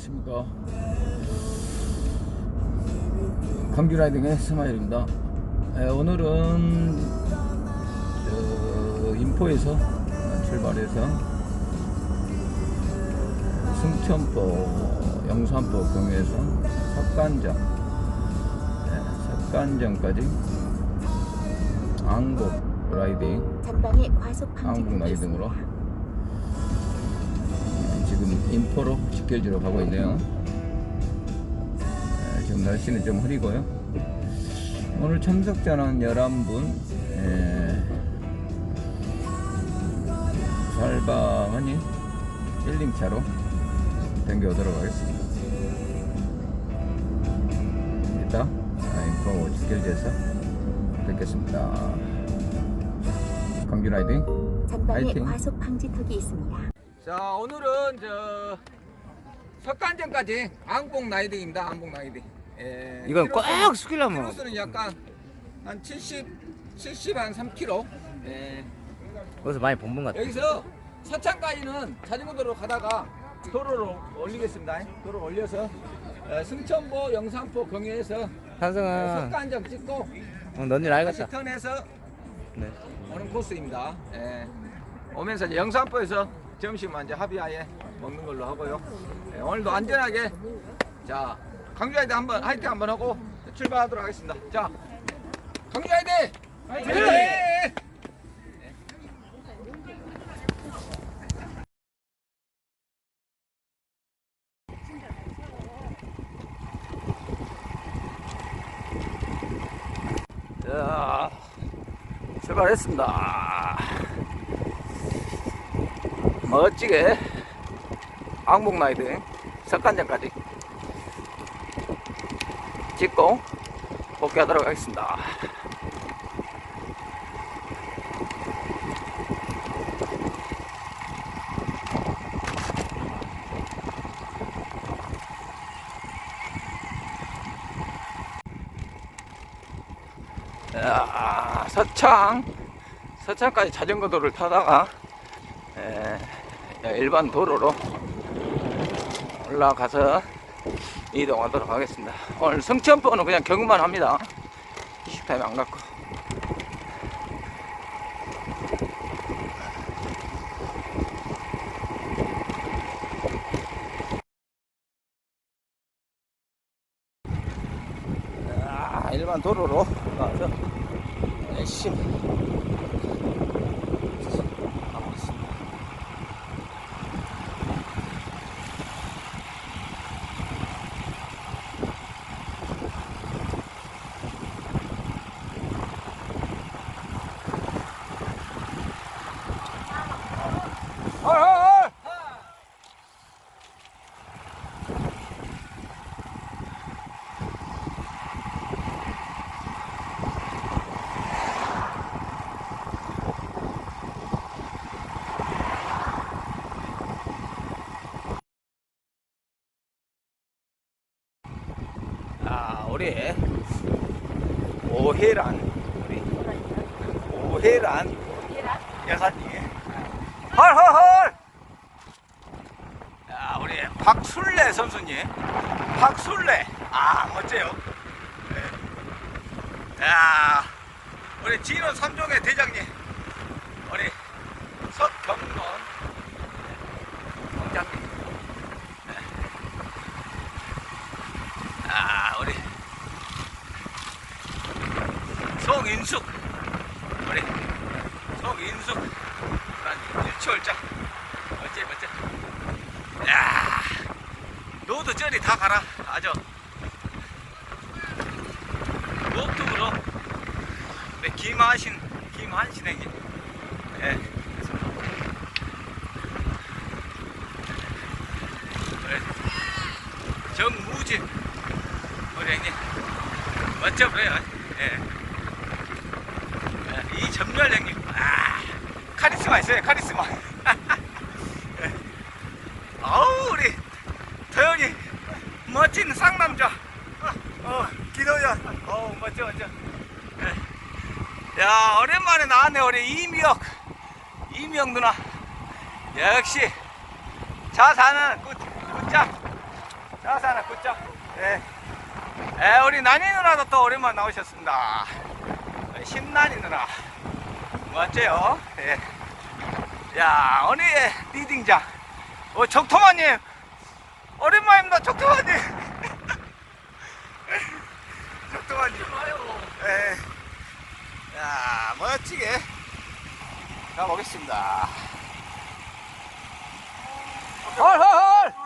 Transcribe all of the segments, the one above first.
안녕하십니까 강규 라이딩의 스마일입니다 에, 오늘은 저, 인포에서 출발해서 승천포 영산포 경에서 석간정 에, 석간정까지 안국 라이딩 한국 라이딩으로. 지금 인포로 직결지로 가고 있네요. 에, 지금 날씨는 좀 흐리고요. 오늘 참석자는 11분. 에, 살방하니 1링차로 댕겨오도록 하겠습니다. 이따 아, 인포 직결지에서 뵙겠습니다. 라이딩 전방에 파이팅. 과속 방지턱이 있습니다. 자 오늘은 저 석간전까지 안봉 라이딩입니다 안봉 라이딩 예, 이건 꼭 숙이려면 키로수는 약간 한 70, 70 한 3km 예, 거기서 많이 본 분 같아. 여기서 서창까지는 자전거 도로 가다가 도로로 올리겠습니다 도로 올려서 어, 승천보 영산포 경유에서 산성은 석간전 찍고 어, 넌일 다시 알겠다. 턴해서 네. 오는 코스입니다. 예. 오면서 이제 영산포에서 점심만 이제 합의하에 먹는 걸로 하고요. 예, 오늘도 안전하게 자 강주하이드 한번 화이팅 한번 하고 출발하도록 하겠습니다. 자 화이팅! 자 출발했습니다. 멋지게 왕복 라이드 석간장까지 찍고 복귀하도록 하겠습니다. 야, 서창 서창까지 자전거 도를 타다가 에, 일반 도로로 올라가서 이동하도록 하겠습니다. 오늘 성천포는 그냥 경유만 합니다. 식타임 안 갖고. 아, 일반 도로로 가서 열심히 하고 있습니다. 헐, 헐, 헐! 아, 우리 오해란 우리 오해란 여사님. 헐헐헐! 야 우리 박술래 선수님. 박술래 아 멋져요. 네. 야 우리 진원 3종의 대장님. 우리 석경건 공장님 아 우리 송인숙. 우리. 송인숙. 난 일치월장 어째 어째. 야 노도 저리 다 가라. 아주 노트으로. 네, 김하신 김한신 형님 예. 정무진. 우리 형님. 멋져 보여요. 예. 예, 이점렬 형님 아 카리스마 있어요 카리스마 예. 아우 우리 태연이 멋진 쌍남자 어 기도연 어우 멋져 멋져 예. 야 오랜만에 나왔네 우리 이미혁 이미혁 누나 역시 자사는 굿 굿잡 자사나 굿죠? 예. 예, 우리 난이 누나도 또 오랜만에 나오셨습니다. 신난이 누나. 맞죠? 예. 야, 오늘의 리딩장. 어, 적토마님. 오랜만입니다, 적토마님. 적토마님. 예. 야, 멋지게 가보겠습니다. 헐, 헐, 헐!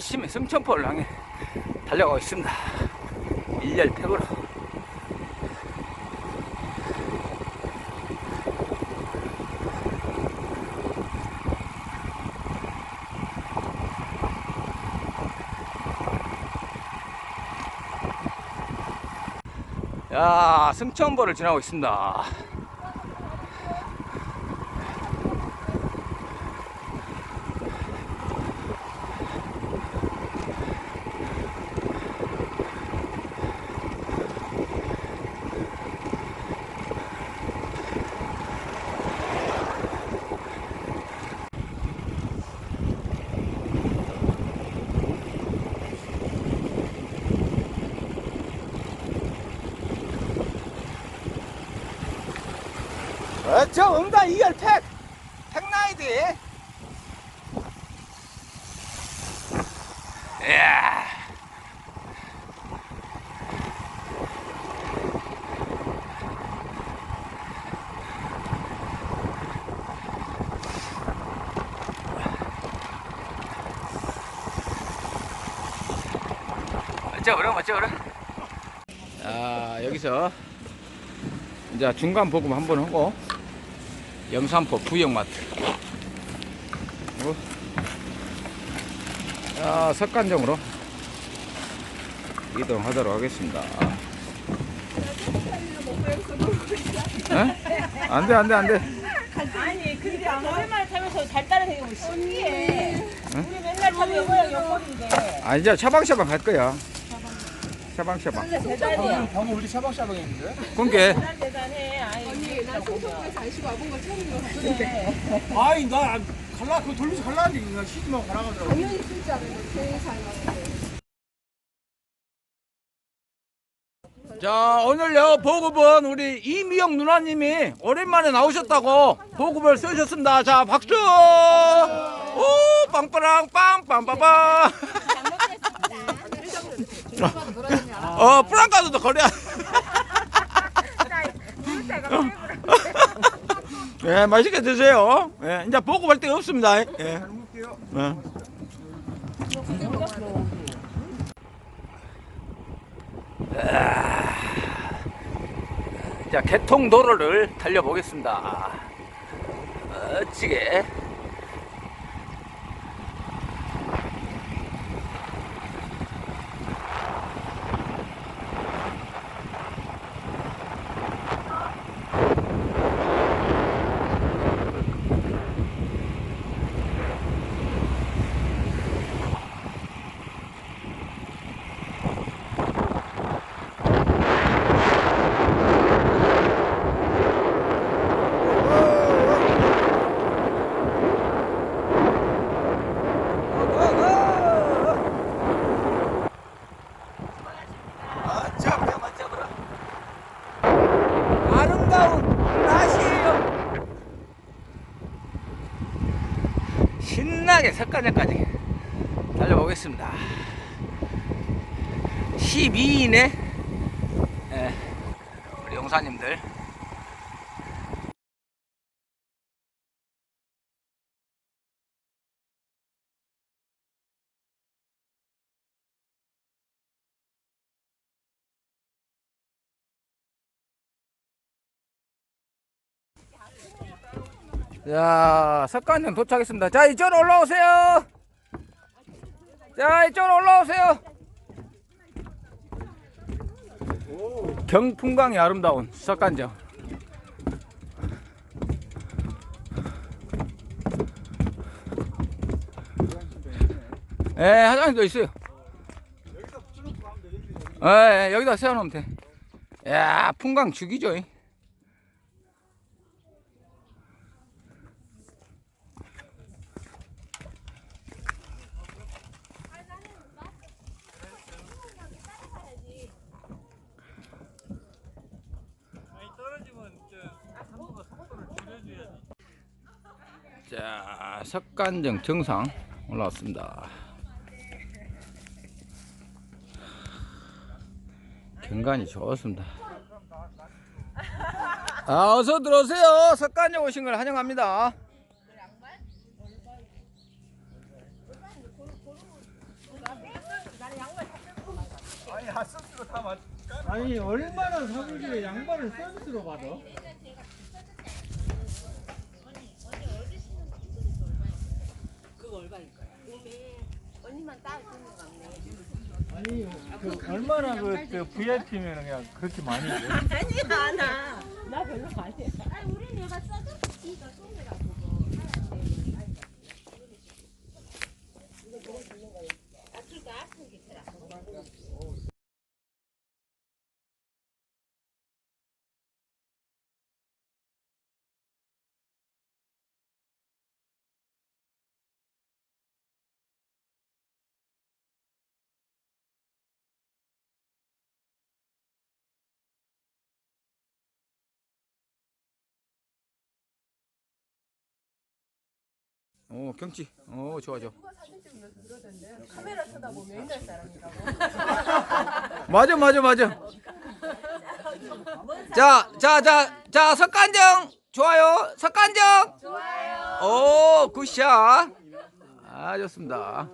열심히 승천포를 향해 달려가고 있습니다. 일렬 팩으로. 야, 승천보를 지나고 있습니다. 저 응단 2열 팩! 팩나이드! 이야. 맞죠, 그럼, 맞죠, 그럼? 자, 여기서 이제 중간 보급 한번 하고 영산포 부영마트 그리고 자, 석간정으로 이동하도록 하겠습니다. 에? 안 돼, 안 돼, 안 돼. 아니 근데 오랜만에 타면서 잘 따라다니고 신기해 우리 맨날 타면 이거랑 여권인데 아, 이제 샤방샤방 갈 거야. 샤방샤방. 방금 우리 샤방샤방 했는데? 그게 대단 대단해 아이 나 아이 나 갈라 그거 돌면서 갈라는데 그냥 쉬지만 갈아가더라고 자, 오늘요, 보급은 우리 이미영 누나님이 오랜만에 나오셨다고 보급을 쓰셨습니다. 자, 박수! 오, 빵빠랑, 빵빵빠빵! 어, 프랑카드도 거래. 예, 맛있게 드세요. 예, 이제 보급할 데가 없습니다. 예. 예. 자, 개통도로를 달려보겠습니다. 멋지게. 맞잡으라, 맞잡으라. 아름다운 날씨예요. 신나게 석가장 야, 석관형 도착했습니다. 자, 이쪽으로 올라오세요. 자, 이쪽으로 올라오세요. 경풍강이 아름다운 석관정. 예, 네, 화장실도 있어요. 예, 네, 여기다 세워놓으면 돼. 야, 풍광 죽이죠. 자, 석간정 정상 올라왔습니다. 경관이 좋습니다. 아, 어서 들어오세요. 석간정 오신 걸 환영합니다. 아니 얼마나 사물길에 양말을 서비스로 받아? 아니 그 얼마나 그, 그 VIP면 그냥 그렇게 많이 줘? 나 별로 안 해. 오, 경치. 오, 좋아, 좋아. 카메라 쳐다보면 옛날 사람이라고. 맞아, 맞아, 맞아. 자, 자, 자, 자, 석간정 좋아요. 석간정. 좋아요. 오, 굿샷. 아, 좋습니다.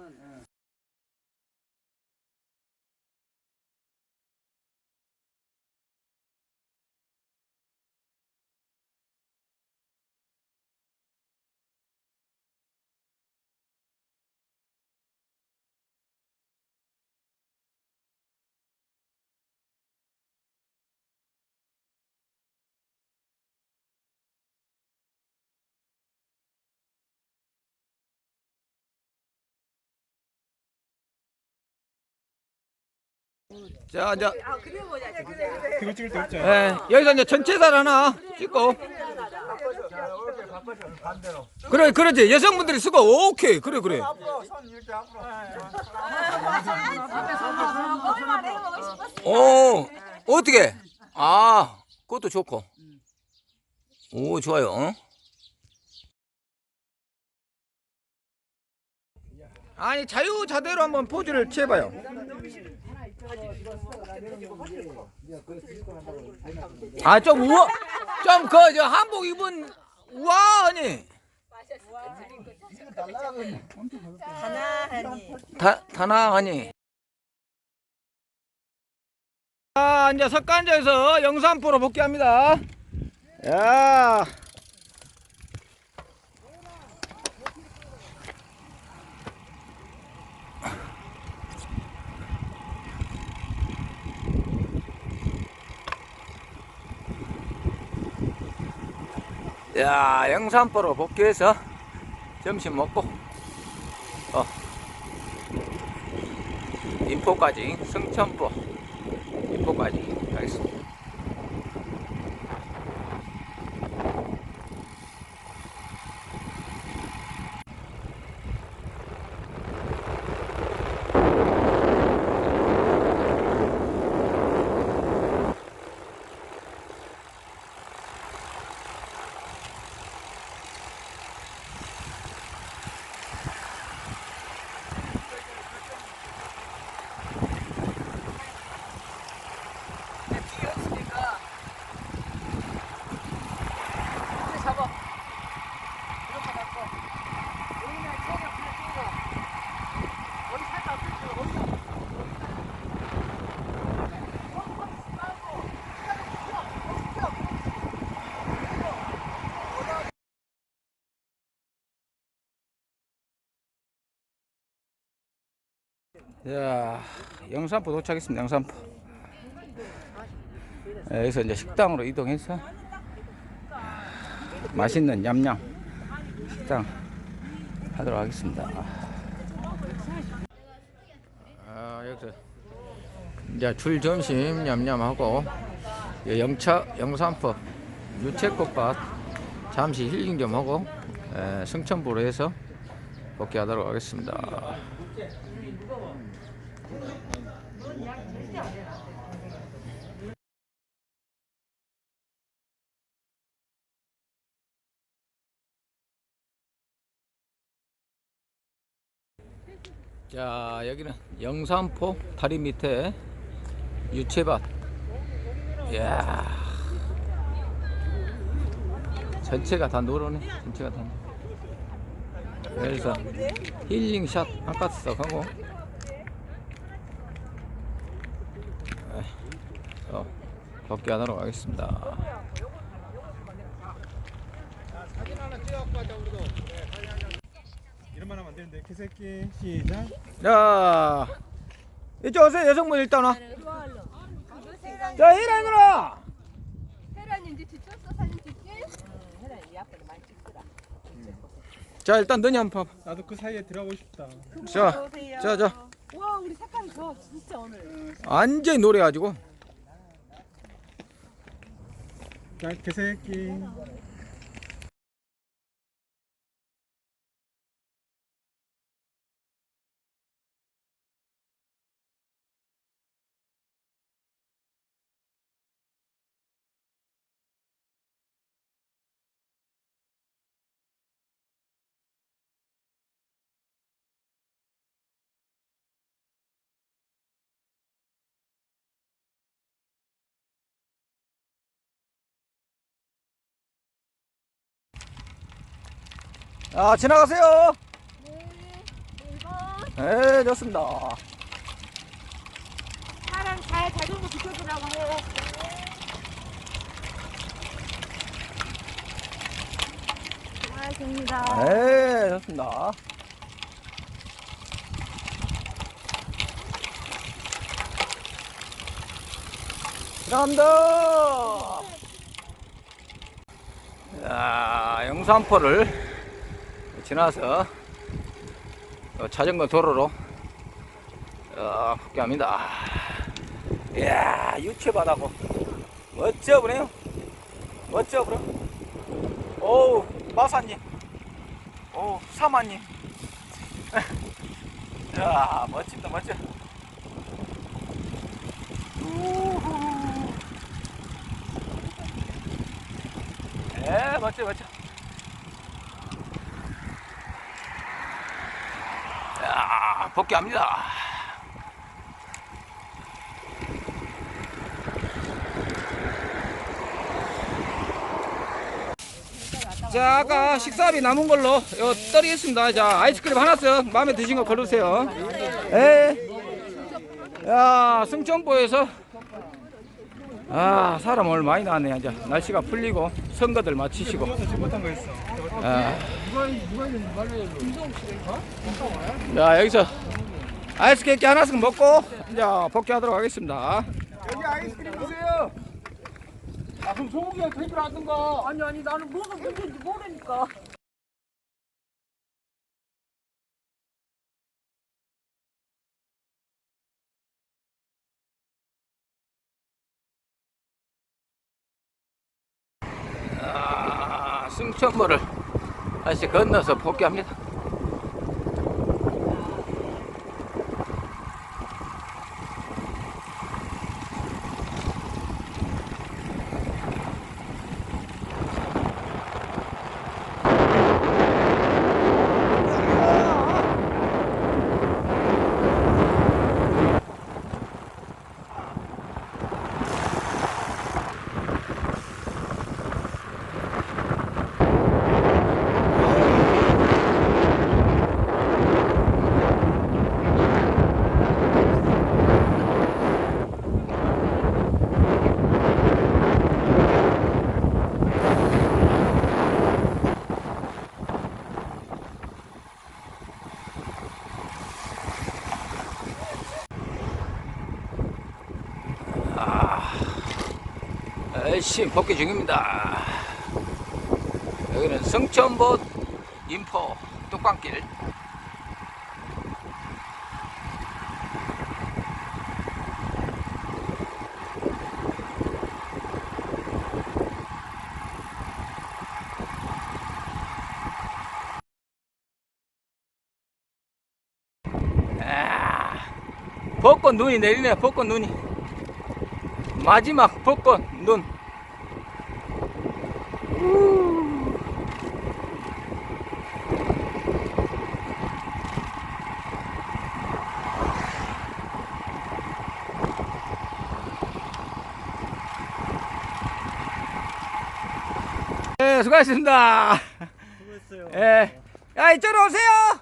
자, 이제 그거 찍을 때 없잖아. 예, 여기서 이제 전체살 하나 찍고. 그래, 그렇지. 여성분들이 쓰고, 오케이. 그래, 그래. 오, 어떻게? 아, 그것도 좋고. 오, 좋아요. 어? 아니, 자유자대로 한번 포즈를 취해봐요. 아, 좀 우아, 좀 그, 저, 한복 입은 우아하니. 다, 다나하니. 자, 이제 석간저에서 영산포로 복귀합니다. 야. 야, 영산포로 복귀해서 점심 먹고, 어, 인포까지, 승천포, 인포까지 가겠습니다. 자, 영산포 도착했습니다. 영산포. 예, 여기서 이제 식당으로 이동해서 맛있는 냠냠 식당 하도록 하겠습니다. 여기서 이제 줄 점심 냠냠하고 이 영차 영산포 유채꽃밭 잠시 힐링 좀 하고 에, 승천부로 해서 복귀하도록 하겠습니다. 자 여기는 영산포 다리 밑에 유채밭 이야 전체가 다 노르네 전체가 다 그래서 힐링샷 한 가스씩 하고 어, 복귀하도록 하겠습니다 이런 말 하면 안 되는데 개새끼 시작 자 이쪽 오세요 여성분 일단 와. 자 이리 누나 혜란이 이제 지쳤어 사진 찍지? 자 일단 너니 한번 봐봐. 나도 그 사이에 들어가고 싶다. 자, 자, 자. 와 우리 색깔이 좋아 진짜 오늘. 완전히 노래가지고. 자 개새끼 아 지나가세요. 네 좋습니다. 사람 잘 자전거 비켜주라고 해. 고맙습니다. 네 좋습니다. 지나갑니다. 자 영산포를 지나서 어, 자전거 도로로 어, 복귀합니다. 이야 유채바다고. 멋져 보네요. 멋져 보여 오우 마사님. 오 사마님. 야 멋집니다 멋져. 우후. 네 멋져 멋져 야 복귀합니다. 자 아까 식사비 남은 걸로 요 떨이겠습니다. 자 아이스크림 하나씩 마음에 드신 거 고르세요. 예. 야 승천보에서 아 사람 오늘 많이 나왔네. 이제 날씨가 풀리고 선거들 마치시고 아. 자 여기서 아이스 케이크 하나씩 먹고 이제 복귀하도록 하겠습니다 여기 아이스크림 주세요 아 그럼 소고기가 테이블 하든가 아니 아니 나는 뭐가 문제인지 모르니까. 아, 승천보를 다시 건너서 복귀합니다. 열심히 복귀 중입니다. 여기는 성천봇 인포 뚝방길. 벚꽃 아, 눈이 내리네 벚꽃 눈이. 마지막 벚꽃 눈. 수고하셨습니다. 수고했어요. 예. 야, 이쪽으로 오세요.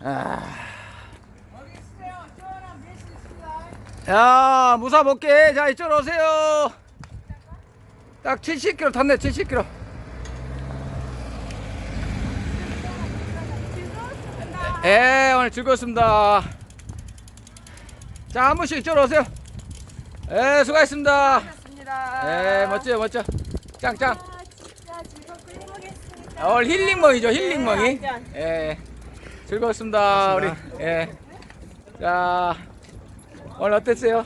아. 야, 무사 볼게. 자, 이쪽으로 오세요. 딱 70km 탔네, 70km. 예, 오늘 즐거웠습니다. 자, 한 분씩 이쪽으로 오세요. 예, 수고하셨습니다. 예, 멋져요, 멋져. 짱짱. 아, 오늘 힐링멍이죠, 힐링멍이. 예, 즐거웠습니다, 우리. 예. 자, 오늘 어땠어요?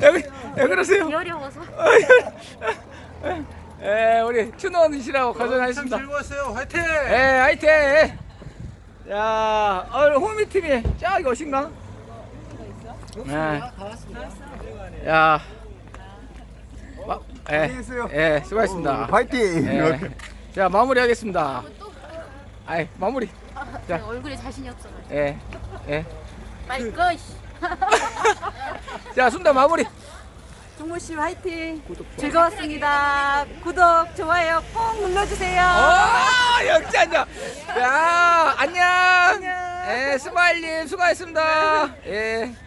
왜, 왜 그러세요? 어려워서. 예, 우리 춘원이시라고 고생하셨습니다. 즐거웠어요. 화이팅! 예, 화이팅! 자, 오늘 호미팀이 저기 오신가? 네. 야. 마, 예, 예, 수고하셨습니다. 화이팅! 예. 자, 마무리하겠습니다. 아이, 마무리. 자, 얼굴에 자신이 없어. 예, 예. 빨리 꺼. 자, 순다 마무리. 종모 씨 화이팅. 즐거웠습니다. 구독, 좋아요 꼭 눌러주세요. 어, 역전자. 야, 안녕. 예, 스마일님 수고하셨습니다. 예.